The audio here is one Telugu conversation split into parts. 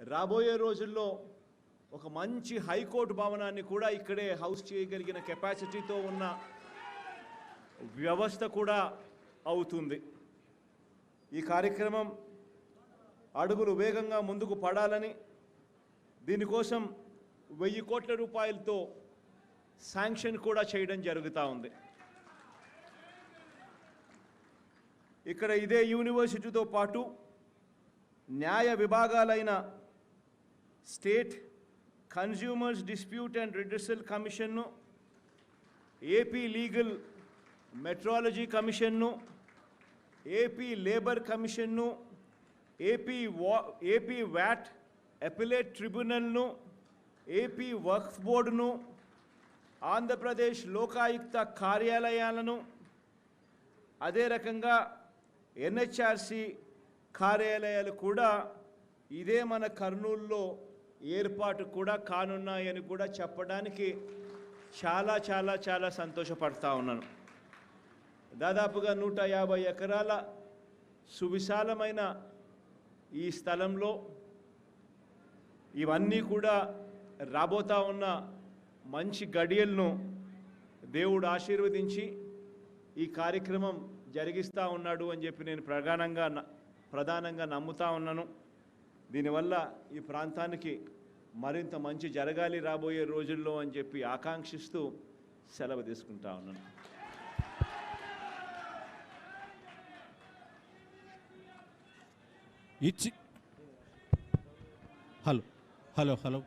రాబోయే రోజుల్లో ఒక మంచి హైకోర్టు భవనాన్ని కూడా ఇక్కడే హౌస్ చేయగలిగిన కెపాసిటీతో ఉన్న వ్యవస్థ కూడా అవుతుంది. ఈ కార్యక్రమం అడుగులు వేగంగా ముందుకు పడాలని దీనికోసం వెయ్యి కోట్ల రూపాయలతో శాంక్షన్ కూడా చేయడం జరుగుతూ ఉంది. ఇక్కడ ఇదే యూనివర్సిటీతో పాటు న్యాయ విభాగాలైన state consumers dispute and redressal కమిషన్ను ఏపీ లీగల్ మెట్రాలజీ కమిషన్ను ఏపీ లేబర్ కమిషన్ను ఏపీ వా ఏపీ వ్యాట్ అపిలేట్ ట్రిబ్యునల్ను ఏపీ వక్ఫ్ బోర్డును ఆంధ్రప్రదేశ్ లోకాయుక్త కార్యాలయాలను అదే రకంగా ఎన్హెచ్ఆర్సి కార్యాలయాలు కూడా ఇదే మన కర్నూలులో ఏర్పాటు కూడా కానున్నాయని కూడా చెప్పడానికి చాలా చాలా చాలా సంతోషపడతా ఉన్నాను. దాదాపుగా నూట యాభై ఎకరాల సువిశాలమైన ఈ స్థలంలో ఇవన్నీ కూడా రాబోతా ఉన్న మంచి గడియలను దేవుడు ఆశీర్వదించి ఈ కార్యక్రమం జరిగిస్తూ ఉన్నాడు అని చెప్పి నేను ప్రధానంగా ప్రధానంగా నమ్ముతా ఉన్నాను. దీనివల్ల ఈ ప్రాంతానికి మరింత మంచి జరగాలి రాబోయే రోజుల్లో అని చెప్పి ఆకాంక్షిస్తూ సెలవు తీసుకుంటా ఉన్నాను. ఇచ్చి హలో హలో హలో.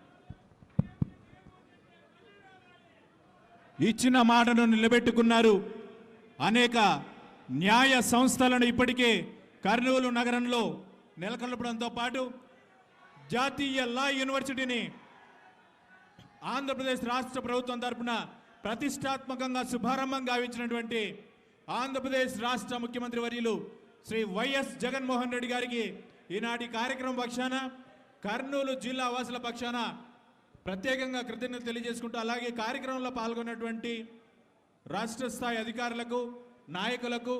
ఇచ్చిన మాటను నిలబెట్టుకున్నారు అనేక న్యాయ సంస్థలను ఇప్పటికే కర్నూలు నగరంలో నెలకొల్పడంతో పాటు జాతీయ లా యూనివర్సిటీని ఆంధ్రప్రదేశ్ రాష్ట్ర ప్రభుత్వం తరఫున ప్రతిష్టాత్మకంగా శుభారంభం గావించినటువంటి ఆంధ్రప్రదేశ్ రాష్ట్ర ముఖ్యమంత్రి వర్యులు శ్రీ వైఎస్ జగన్మోహన్ రెడ్డి గారికి ఈనాటి కార్యక్రమం పక్షాన కర్నూలు జిల్లా వాసుల పక్షాన ప్రత్యేకంగా కృతజ్ఞతలు తెలియజేసుకుంటూ అలాగే కార్యక్రమంలో పాల్గొన్నటువంటి రాష్ట్ర స్థాయి అధికారులకు నాయకులకు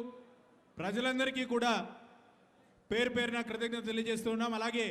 ప్రజలందరికీ కూడా పేరు పేరున కృతజ్ఞత తెలియజేస్తున్నాం అలాగే